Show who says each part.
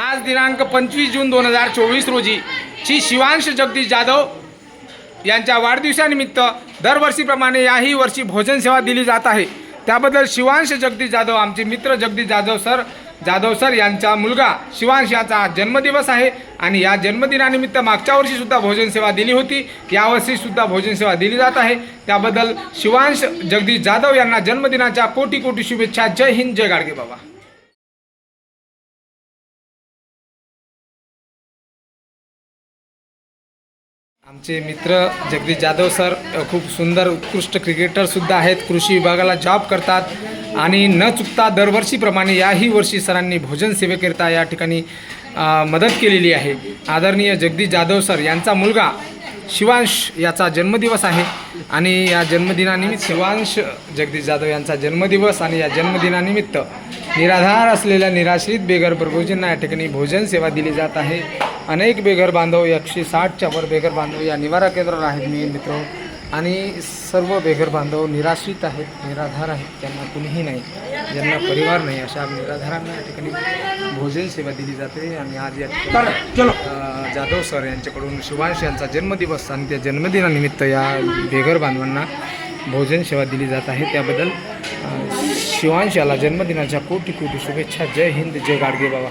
Speaker 1: आज दिनांक पंचवीस जून दोन हजार चोवीस रोजी श्री शिवांश जगदीश जाधव यांच्या वाढदिवसानिमित्त दरवर्षीप्रमाणे याही वर्षी भोजन सेवा दिली जात आहे. त्याबद्दल शिवांश जगदीश जाधव आमचे मित्र जगदीश जाधव सर जाधव सर यांचा मुलगा शिवांश याचा जन्मदिवस आहे आणि या जन्मदिनानिमित्त मागच्या वर्षीसुद्धा भोजनसेवा दिली होती. यावर्षीसुद्धा भोजनसेवा दिली जात आहे. त्याबद्दल शिवांश जगदीश जाधव यांना जन्मदिनाच्या कोटी कोटी शुभेच्छा. जय हिंद जय गाडगे बाबा. आमचे मित्र जगदीश जाधव सर खूप सुंदर उत्कृष्ट क्रिकेटरसुद्धा आहेत. कृषी विभागाला जॉब करतात. आणि न चुकता दरवर्षीप्रमाणे याही वर्षी सरांनी भोजन सेवेकरिता या ठिकाणी मदत केलेली आहे. आदरणीय जगदीश जाधव सर यांचा मुलगा शिवांश याचा जन्मदिवस आहे. आणि या जन्मदिनानिमित्त शिवांश जगदीश जाधव यांचा जन्मदिवस आणि या जन्मदिनानिमित्त निराधार असलेल्या निराश्रित बेघर प्रभूजींना या ठिकाणी भोजन सेवा दिली जात आहे. अनेक बेघर बांधव एकशे साठच्या वर बेघर बांधव या निवारा केंद्रावर आहेत मी मित्र. आणि सर्व बेघर बांधव निराश्रित आहेत निराधार आहेत. त्यांना कुणीही नाही ज्यांना परिवार नाही. अशा निराधारांना या ठिकाणी भोजन सेवा दिली जाते. आणि आज या ठिकाणी जाधव सर यांच्याकडून शिवांश यांचा जन्मदिवस आणि त्या जन्मदिनानिमित्त या बेघर बांधवांना भोजन सेवा दिली जात आहे. त्याबद्दल शिवांश याला जन्मदिनाच्या कोटी कोटी शुभेच्छा. जय हिंद जय गाडगे बाबा.